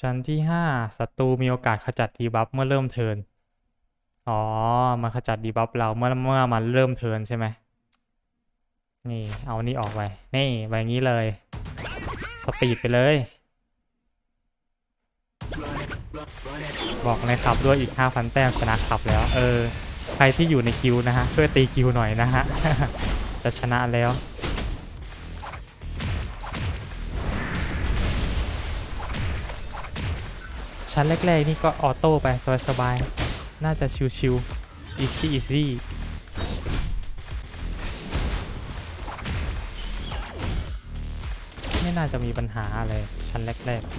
ชั้นที่ห้าศัตรูมีโอกาสขจัดดีบัฟเมื่อเริ่มเทิร์นอ๋อมาขจัดดีบัฟเราเมื่อเมื่อมันเริ่มเทิร์นใช่ไหมนี่เอานี่ออกไปนี่ไปอย่างนี้เลยสปีดไปเลย บอกในขับด้วยอีก 5,000 แต้มชนะขับแล้ว เออ ใครที่อยู่ในกิวนะฮะ ช่วยตีกิวหน่อยนะฮะ จะชนะแล้ว ชั้นแรกๆ นี่ก็ออโต้ไปสบายๆ น่าจะชิวๆ easy easy ไม่น่าจะมีปัญหาอะไร ชั้นแรกๆ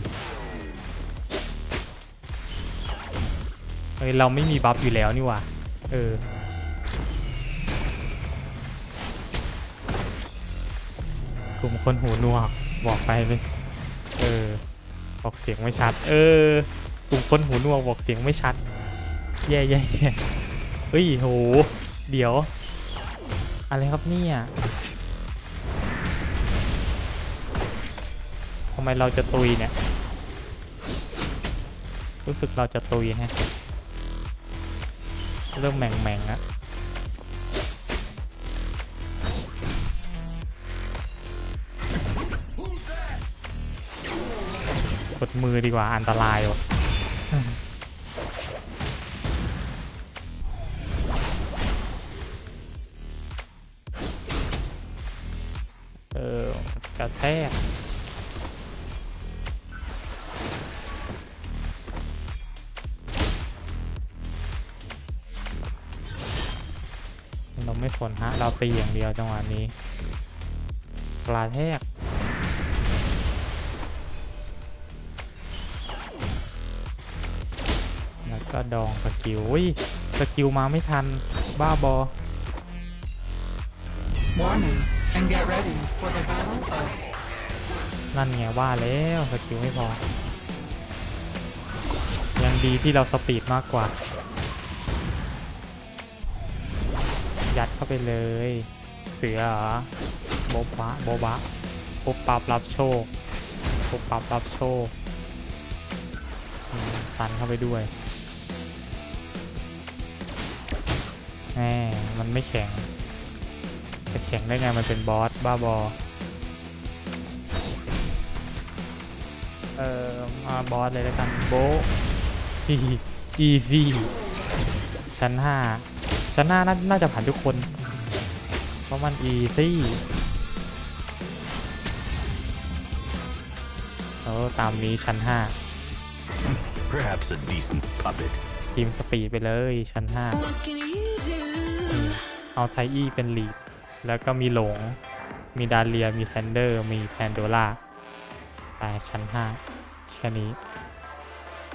เฮ้ย เราไม่มีบัฟอยู่แล้วนี่ว่าเออกลุ่มคนหูหนวกบอกไปเลย บอกเสียงไม่ชัด เออกลุ่มคนหูหนวกบอกเสียงไม่ชัด แย่แย่แย่เฮ้ยโห เดี๋ยว อะไรครับเนี่ยทำไมเราจะตุยเนี่ย รู้สึกเราจะตุยฮะ เริ่มแหม่งแหม่งอะ กดมือดีกว่าอันตรายว่ะเออกระแทกเราไม่สนฮะ เราตีอย่างเดียวจังหวะนี้กระแทก ก็ดองสกิลอุ้ยสกิลมาไม่ทัน บ้าบอ Warning, and get ready for the battle of นั่นไงว่าแล้วสกิลไม่พอ ยังดีที่เราสปีดมากกว่า ยัดเข้าไปเลย เสือเหรอโบบะโบบะปุบปับรับโชคปุบปับรับโชคอืมตันเข้าไปด้วย แหมมันไม่แข็งจะแข็งได้ไงมันเป็นบอสบ้าบอ เออมาบอสเลยแล้วกันโบอีซี่ชั้นห้าชั้นห้านาน่าจะผ่านทุกคน เพราะมันอีซี่เออตามนี้ชั้นห้า Perhaps a decent puppet. ทีมสปีดไปเลยชั้นห้า What can you do? เอาไทอี้เป็นลีด แล้วก็มีหลง มีดาเลีย มีแซนเดอร์ มีแพนโดล่าแต่ชั้นห้าแค่นี้